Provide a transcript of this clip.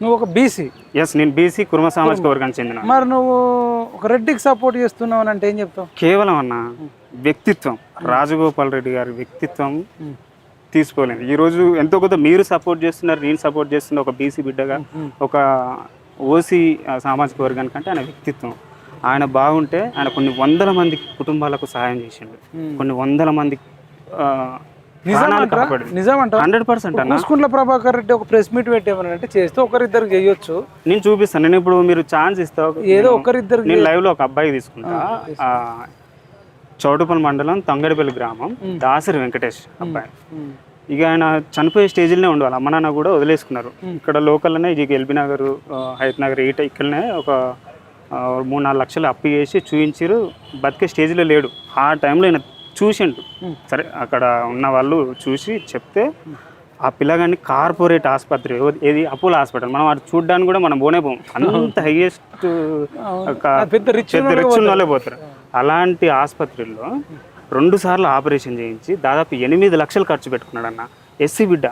నువ్వు ఒక BC. Yes నేను బీసీ కుర్మ సామాజిక వర్గానికి చెందిన. మరి నువ్వు ఒక రెడ్డికి సపోర్ట్ చేస్తున్నావు అని అంటే ఏం చెప్తావు? కేవలం అన్న వ్యక్తిత్వం. రాజగోపాల్ రెడ్డి గారి వ్యక్తిత్వం తీసుకోలేదు. ఈరోజు ఎంతో కొంత మీరు సపోర్ట్ చేస్తున్నారు నేను సపోర్ట్ చేస్తున్న ఒక బీసీ బిడ్డగా ఒక ఓసీ సామాజిక వర్గానికి అంటే ఆయన వ్యక్తిత్వం. ఆయన బాగుంటే ఆయన కొన్ని వందల మంది కుటుంబాలకు సహాయం చేసిండు. కొన్ని వందల మంది హండ్రెడ్ పర్సెంట్ అన్న. కూసుకుంట్ల ప్రభాకర్ రెడ్డి ఒక ప్రెస్ మీట్ పెట్టేమని అంటే చేస్తే ఒకరిద్దరు చేయొచ్చు. నేను చూపిస్తాను. నేను ఇప్పుడు మీరు ఛాన్స్ ఇస్తావు ఏదో ఒకరిద్దరు నేను లైవ్లో ఒక అబ్బాయి తీసుకుంటా. చౌటుపల్లి మండలం తంగడిపల్లి గ్రామం దాసరి వెంకటేష్ అబ్బాయి. ఇక ఆయన చనిపోయే స్టేజ్లోనే ఉండు వాళ్ళ అమ్మ నాన్న కూడా వదిలేసుకున్నారు. ఇక్కడ లోకల్లోనే ఇది ఎల్బీ నగర్ ఆ, హయత్ నగర్ ఈట ఇక్కడనే ఒక మూడు నాలుగు లక్షలు అప్పు చేసి చూపించారు. బతికే స్టేజ్లో లేడు. ఆ టైంలో ఆయన చూసిండు. సరే అక్కడ ఉన్న వాళ్ళు చూసి చెప్తే ఆ పిల్లగాన్ని కార్పొరేట్ ఆసుపత్రి ఏది- అపోలో హాస్పిటల్. మనం అది చూడడానికి కూడా మనం పోనే పోం. అంత హైయెస్ట్ పెద్ద రిచ్ ఉన్న వాళ్ళే పోతారు. అలాంటి ఆసుపత్రుల్లో రెండు సార్లు ఆపరేషన్ చేయించి దాదాపు ఎనిమిది లక్షలు ఖర్చు పెట్టుకున్నాడు అన్న ఎస్సీ బిడ్డ.